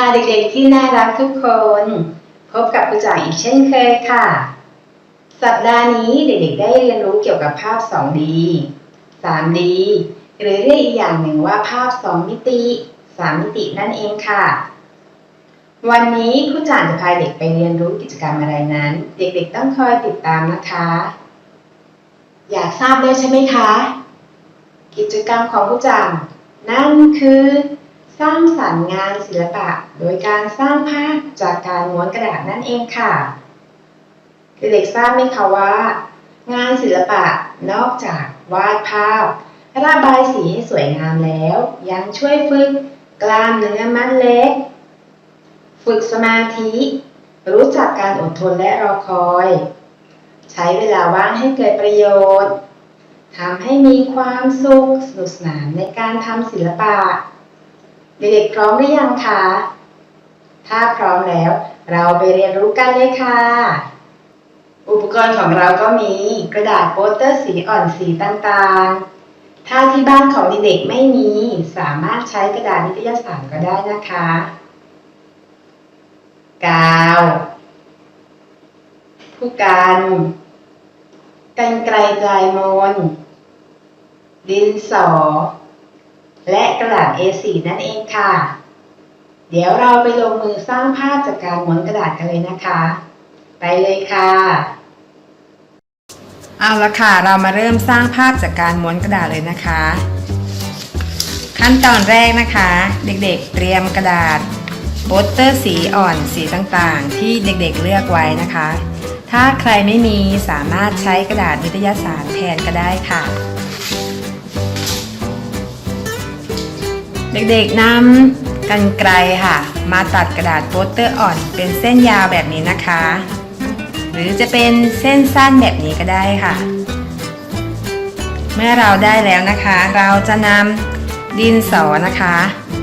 ค่ะเด็กๆที่น่ารักทุกคน พบกับครูจ๋าอีกเช่นเคยค่ะ สัปดาห์นี้เด็กๆได้เรียนรู้เกี่ยวกับภาพ 2D 3D หรือเรียกอีกอย่างหนึ่งว่าภาพ 2 มิติ 3 มิตินั่นเองค่ะ วันนี้ครูจ๋าจะพาเด็กไปเรียนรู้กิจกรรมอะไรนั้น เด็กๆต้องคอยติดตามนะคะ อยากทราบด้วยใช่ไหมคะ กิจกรรมของครูจ๋านั่นคือ สร้างสรรค์งานศิลปะ โดยการสร้างภาพจากการม้วนกระดาษนั่นเองค่ะ เด็กๆทราบไหมคะว่า งานศิลปะนอกจากวาดภาพระบายสีให้สวยงามแล้ว ยังช่วยฝึกกล้ามเนื้อมัดเล็ก ฝึกสมาธิ รู้จักการอดทนและรอคอย ใช้เวลาว่างให้เกิดประโยชน์ทำให้มีความสุขสนุกสนานในการทำศิลปะ เด็กๆพร้อมหรือยังคะ ถ้าพร้อมแล้ว เราไปเรียนรู้กันเลยค่ะ อุปกรณ์ของเราก็มีกระดาษโปสเตอร์สีอ่อนสีต่างๆ ถ้าที่บ้านของเด็กๆไม่มี สามารถใช้กระดาษนิตยสารก็ได้นะคะ กาว ผู้กันกันไกลลายมนดินสอ และกระดาษ A4 นั่นเองค่ะ เดี๋ยวเราไปลงมือสร้างภาพจากการม้วนกระดาษกันเลยนะคะ ไปเลยค่ะ เอาละค่ะ เรามาเริ่มสร้างภาพจากการม้วนกระดาษเลยนะคะ ขั้นตอนแรกนะคะ เด็กๆ เตรียมกระดาษโปสเตอร์สีอ่อนสีต่างๆ ที่เด็กๆเลือกไว้นะคะ ถ้าใครไม่มีสามารถใช้กระดาษนิตยสารแทนก็ได้ค่ะ เด็กๆนำกันไกลค่ะ มาตัดกระดาษโปสเตอร์อ่อน เป็นเส้นยาวแบบนี้นะคะ หรือจะเป็นเส้นสั้นแบบนี้ก็ได้ค่ะ เมื่อเราได้แล้วนะคะ เราจะนำดินสอนะคะ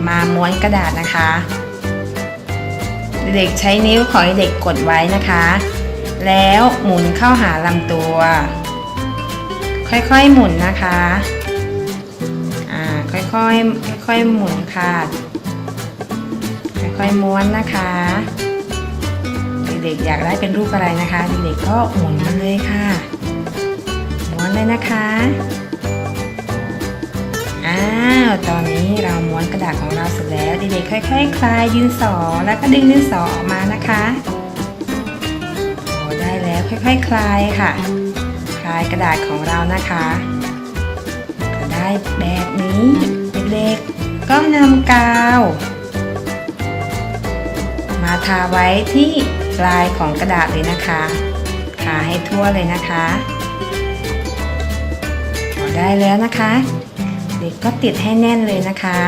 มาม้วนกระดาษนะคะ เด็กใช้นิ้วของเด็กกดไว้นะคะ แล้วหมุนเข้าหาลำตัว ค่อยๆหมุนนะคะ ค่อยๆค่อยๆหมุนค่ะ ค่อยๆม้วนนะคะ เด็กๆอยากได้เป็นรูปอะไรนะคะเด็กๆก็หมุนมันเลยค่ะ ม้วนเลยนะคะอ้าวตอนนี้เราม้วนกระดาษของเราเสร็จแล้วเด็กๆค่อยๆคลายดินสอแล้วก็ดึงดินสอออกมานะคะโอ้ได้แล้วค่อยๆคลายค่ะ คลายกระดาษของเรานะคะ ได้แบบนี้เด็กๆ ก็นำกาว มาทาไว้ที่ปลายของกระดาษเลยนะคะ ทาให้ทั่วเลยนะคะพอได้แล้วนะคะ เด็กก็ติดให้แน่นเลยนะคะ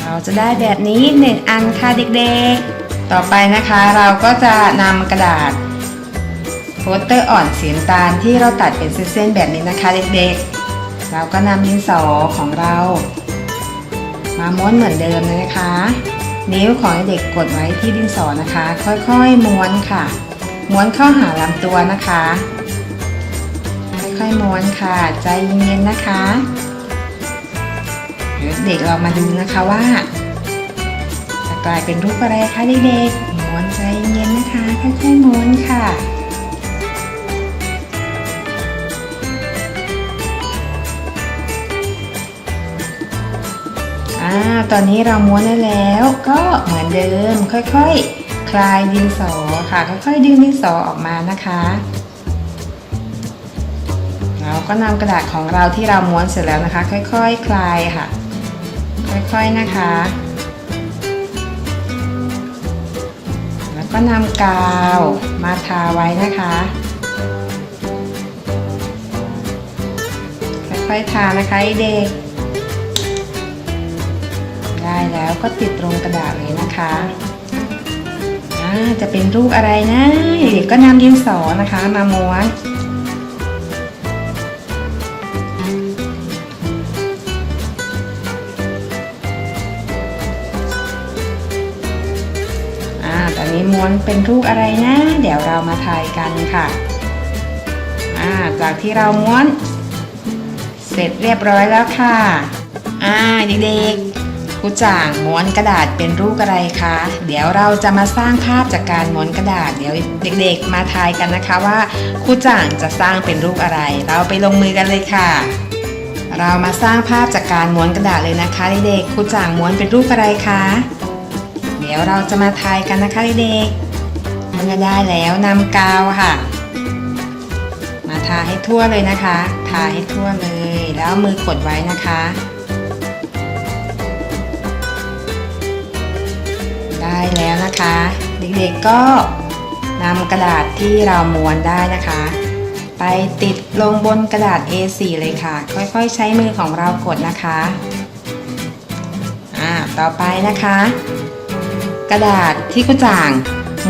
เราจะได้แบบนี้หนึ่งอันค่ะเด็กๆ ต่อไปนะคะเราก็จะนำกระดาษ โปสเตอร์อ่อนสีน้ำตาลที่เราตัดเป็นเส้นๆแบบนี้นะคะเด็กๆ เราก็นำดินสอของเรา มาม้วนเหมือนเดิมเลยนะคะ นิ้วของเด็กกดไว้ที่ดินสอนะคะ ค่อยๆม้วนค่ะ ม้วนเข้าหาลำตัวนะคะ ค่อยๆม้วนค่ะ ใจเย็นๆนะคะเดี๋ยวเด็กเรามาดูนะคะว่าจะกลายเป็นรูปอะไรคะเด็กๆม้วนใจเย็นๆนะคะค่อยๆม้วนค่ะ ตอนนี้เราม้วนได้แล้ว ก็เหมือนเดิมค่อยๆ คลายดินสอค่ะ ค่อยๆ ดึงดินสอออกมานะคะ เราก็นำกระดาษของเราที่เราม้วนเสร็จแล้วนะคะ ค่อยๆคคลายค่ะ ค่อยๆนะคะ แล้วก็นำกาวมาทาไว้นะคะค่อยๆทานะคะเด็ก ได้แล้วก็ติดตรงกระดาษเลยนะคะอ่าจะเป็นรูปอะไรนะเด็กก็นำดินสอนะคะมาม้วนอ่าตอนนี้ม้วนเป็นรูปอะไรนะ เดี๋ยวเรามาทายกันค่ะอ่าจากที่เราม้วน เสร็จเรียบร้อยแล้วค่ะ อ่าเด็กๆ ครูจ่างม้วนกระดาษเป็นรูปอะไรคะ เดี๋ยวเราจะมาสร้างภาพจากการม้วนกระดาษ เดี๋ยวเด็กๆมาทายกันนะคะว่าครูจ่างจะสร้างเป็นรูปอะไร เราไปลงมือกันเลยค่ะ เรามาสร้างภาพจากการม้วนกระดาษเลยนะคะเด็กๆครูจ่างม้วนเป็นรูปอะไรคะ เดี๋ยวเราจะมาทายกันนะคะเด็กๆมันจะได้แล้วนำกาวค่ะ มาทาให้ทั่วเลยนะคะ ทาให้ทั่วเลย แล้วมือกดไว้นะคะ ได้แล้วนะคะ เด็กๆก็นำกระดาษที่เราม้วนได้นะคะ ไปติดลงบนกระดาษ A4 เลยค่ะ ค่อยๆ ใช้มือของเรากดนะคะอ่าต่อไปนะคะ กระดาษที่กุจ่าง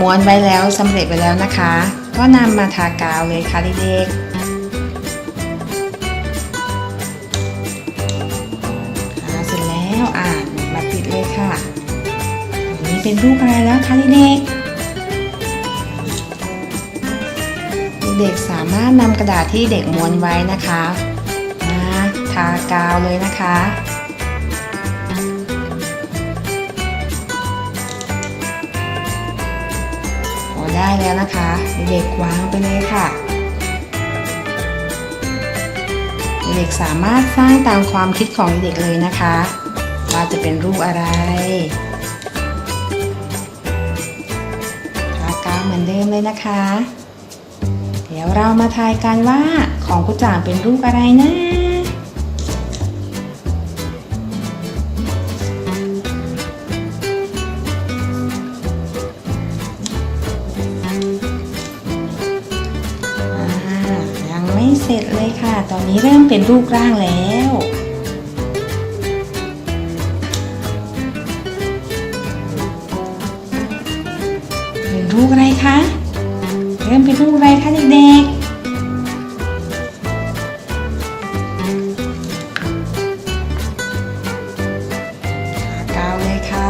ม้วนไว้แล้วสำเร็จไปแล้วนะคะ ก็นำมาทากาวเลยค่ะเด็กๆ เป็นรูปอะไรแล้วคะเด็กเด็กสามารถนำกระดาษที่เด็กม้วนไว้นะคะมาทากาวเลยนะคะพอได้แล้วนะคะ เด็กวางไปเลยค่ะ เด็กสามารถสร้างตามความคิดของเด็กเลยนะคะ ว่าจะเป็นรูปอะไร เหมือนเดิมเลยนะคะ เดี๋ยวเรามาทายกันว่าของกุจ่างเป็นรูปอะไรนะยังไม่เสร็จเลยค่ะ ตอนนี้เริ่มเป็นรูปร่างแล้ว อะไรคะ เริ่มเป็นรูปอะไรคะเด็กๆทากาวเลยค่ะ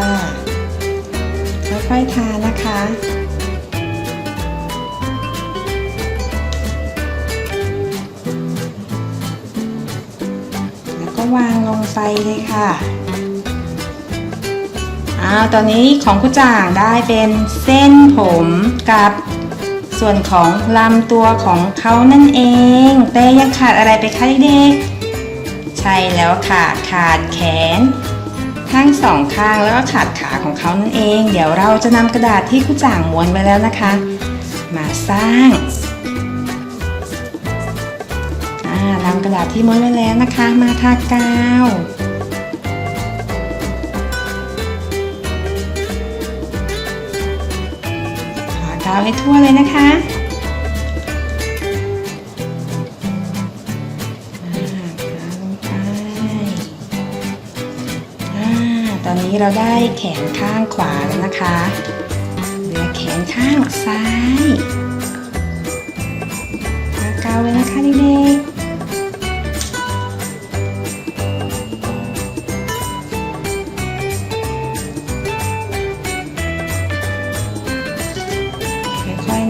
ค่อยๆทานะคะแล้วก็วางลงไปเลยค่ะาวตอนนี้ของคุณจ่างได้เป็นเส้นผมกับส่วนของลำตัวของเขานั่นเอง แต่ยังขาดอะไรไปคะเด็กๆใช่แล้วค่ะ ขาดแขน ทั้งสองข้างแล้วก็ขาดขาของเขานั่นเอง เดี๋ยวเราจะนำกระดาษที่คุณจ่างม้วนไว้แล้วนะคะ มาสร้างนำกระดาษที่ม้วนไว้แล้วนะคะ มาทากาวาวให้ทั่วเลยนะคะอ่างไปตอนนี้เราได้แขนข้างขวาแล้วนะคะ เหลือแขนข้างซ้ายทากาวเลยนะคะเด็กๆ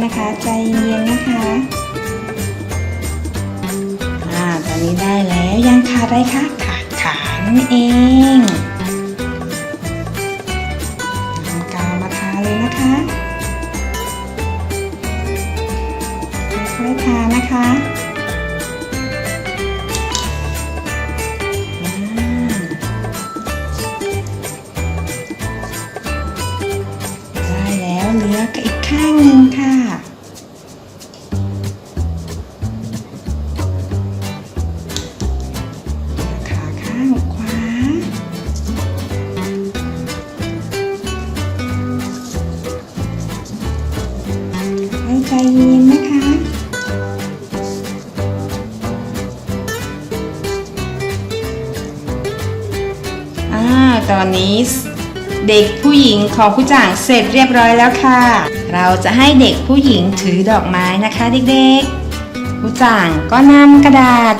นะคะ ใจเย็นๆนะคะอ่าตอนนี้ได้แล้วยังขาดอะไรคะขาดขานั่นเองนำกาวมาทาเลยนะคะค่อยๆทานะคะได้แล้วเหลือกับอีกข้างนึง ตอนนี้ เด็กผู้หญิงของผู้จ่างเสร็จเรียบร้อยแล้วค่ะ เราจะให้เด็กผู้หญิงถือดอกไม้นะคะเด็กๆ ผู้จ่างก็นำกระดาษ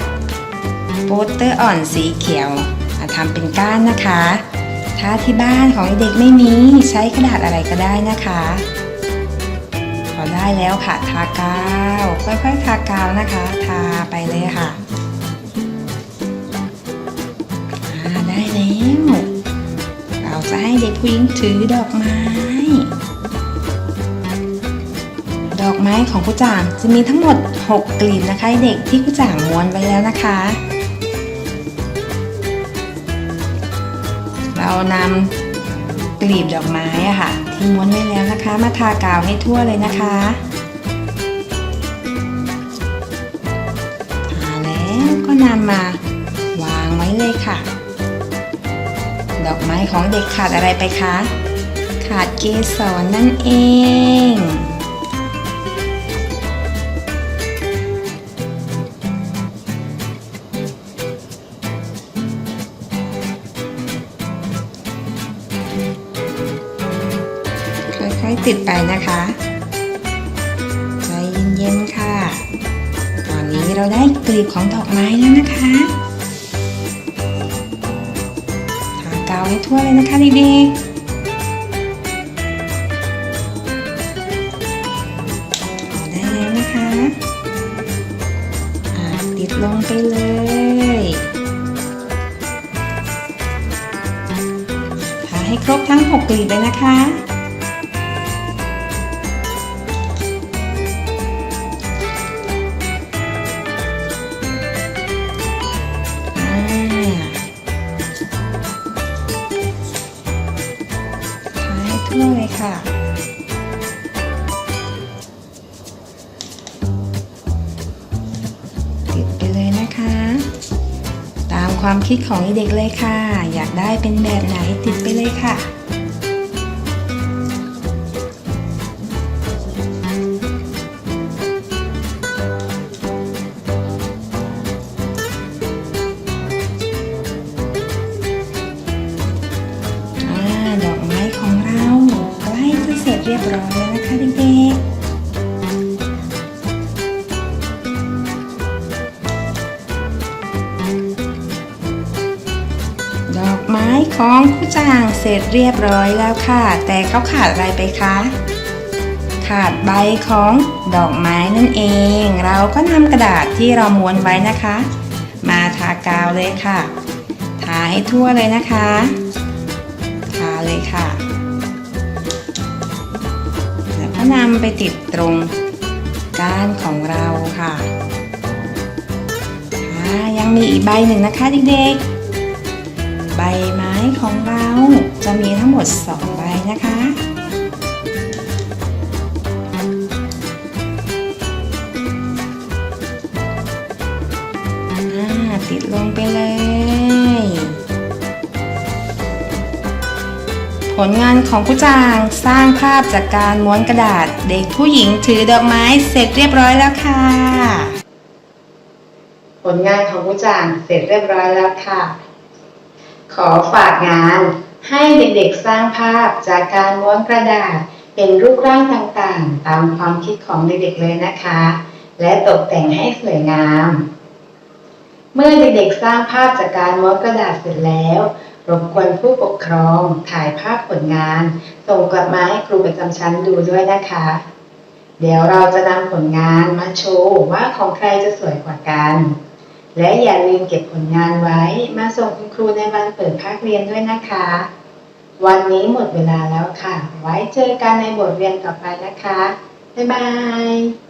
โปสเตอร์อ่อนสีเขียวมาทำเป็นก้านนะคะ ถ้าที่บ้านของเด็กไม่มีใช้กระดาษอะไรก็ได้นะคะพอได้แล้วค่ะ ทากาว ค่อยๆ ทากาวนะคะ ทาไปเลยค่ะ จะให้เด็กผู้หญิงถือดอกไม้ ดอกไม้ของกุจางจะมีทั้งหมด 6 กลีบนะคะเด็กที่กุจางม้วนไว้แล้วนะคะ เรานำกลีบดอกไม้อะค่ะ ที่ม้วนไว้แล้วนะคะ มาทากาวให้ทั่วเลยนะคะทาแล้วก็นำมาวางไว้เลยค่ะ ดอกไม้ของเด็กขาดอะไรไปคะ ขาดเกสรนั่นเอง ค่อยๆติดไปนะคะใจเย็นๆค่ะ ตอนนี้เราได้กลีบของดอกไม้แล้วนะคะากาวให้ทั่วเลยนะคะเด็กๆได้แล้วนะคะติดลงไปเลยทาให้ครบทั้ง 6 กลีบเลยนะคะ ความคิดของเด็กเลยค่ะ อยากได้เป็นแบบไหนติดไปเลยค่ะ ของคุจางเสร็จเรียบร้อยแล้วค่ะ แต่เขาขาดอะไรไปคะ ขาดใบของดอกไม้นั่นเอง เราก็นำกระดาษที่เราม้วนไว้นะคะ มาทากาวเลยค่ะ ทาให้ทั่วเลยนะคะ ทาเลยค่ะ แล้วก็นำไปติดตรงก้านของเราค่ะอ่ายังมีอีกใบหนึ่งนะคะเด็กๆ ใบไม้ของเราจะมีทั้งหมด 2 ใบนะคะ ติดลงไปเลย ผลงานของผู้จางสร้างภาพจากการม้วนกระดาษ เด็กผู้หญิงถือดอกไม้เสร็จเรียบร้อยแล้วค่ะ ผลงานของผู้จางเสร็จเรียบร้อยแล้วค่ะ อฝากงาน ให้เด็กๆสร้างภาพจากการม้วนกระดาษ เป็นรูปร่างต่างๆ ตามความคิดของเด็กๆเลยนะคะ และตกแต่งให้สวยงาม เมื่อเด็กๆสร้างภาพจากการม้วนกระดาษเสร็จแล้วรบกวนผู้ปกครองถ่ายภาพผลงาน ส่งกลับมาให้ครูประจำชั้นดูด้วยนะคะ เดี๋ยวเราจะนำผลงานมาโชว์ว่าของใครจะสวยกว่ากัน และอย่าลืมเก็บผลงานไว้มาส่งคุณครูในวันเปิดภาคเรียนด้วยนะคะ วันนี้หมดเวลาแล้วค่ะ ไว้เจอกันในบทเรียนต่อไปนะคะ บ๊ายบาย